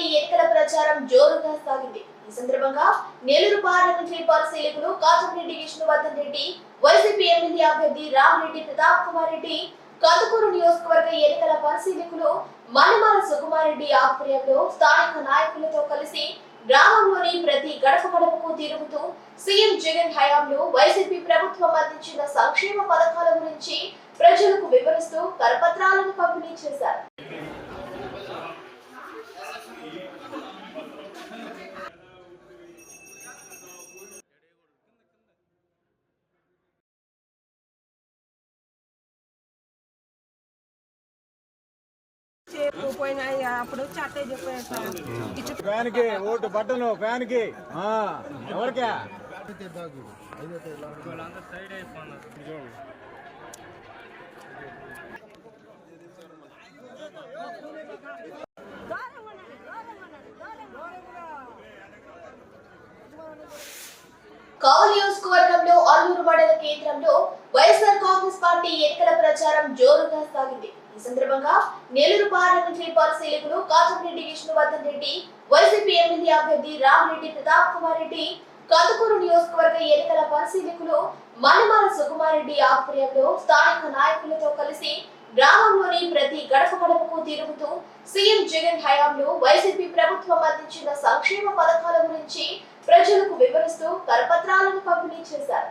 Party ఎన్నికల ప్రచారం జోరుగా సాగింది. ఈ సందర్భంగా నెల్లూరు పార్లమెంటరీ పరిశీలకులు కాటంరెడ్డి విష్ణువర్ధన్ రెడ్డి వైసీపీ ఎమ్మెల్యే అభ్యర్థి రామిరెడ్డి ప్రతాప్ కుమార్ రెడ్డి కందుకూరు నియోజకవర్గ ఎన్నికల పరిశీలకులు మణిమాల సుకుమారెడ్డి ఆధ్వర్యంలో స్థానిక నాయకులతో కలిసి గ్రామంలోని ప్రతి గడప గడపకు తిరుగుతూ సీఎం జగన్ హయాంలో వైసీపీ ప్రభుత్వం అందించిన సంక్షేమ పథకాల గురించి ప్రజలకు వివరిస్తూ కరపత్రాలను పంపిణీ చేశారు. అప్పుడు ఫ్యాన్కి ఓటు బట్టను ఫ్యాన్కి ఎవరికా? కావలి నియోజకవర్గంలో అల్లూరు మండల కేంద్రంలో వైఎస్ఆర్ కాంగ్రెస్ పార్టీ ఎన్నికల ప్రచారం జోరుగా సాగింది. ఈ సందర్భంగా నెల్లూరు పార్లమెంటరీ పరిశీలకులు కాజంరెడ్డి విష్ణువర్ధన్ రెడ్డి వైసీపీ ఎమ్మెల్యే అభ్యర్థి రామిరెడ్డి ప్రతాప్ కుమార్ రెడ్డి కందుకూరు నియోజకవర్గ ఎన్నికల పరిశీలకులు మణిమాల సుకుమారెడ్డి ఆధ్వర్యంలో స్థానిక నాయకులతో కలిసి గ్రామంలోని ప్రతి గడప గడపకు తిరుగుతూ సీఎం జగన్ హయాంలో వైసీపీ ప్రభుత్వం అందించిన సంక్షేమ పథకాల గురించి ప్రజలకు వివరిస్తూ కరపత్రాలను పంపిణీ చేశారు.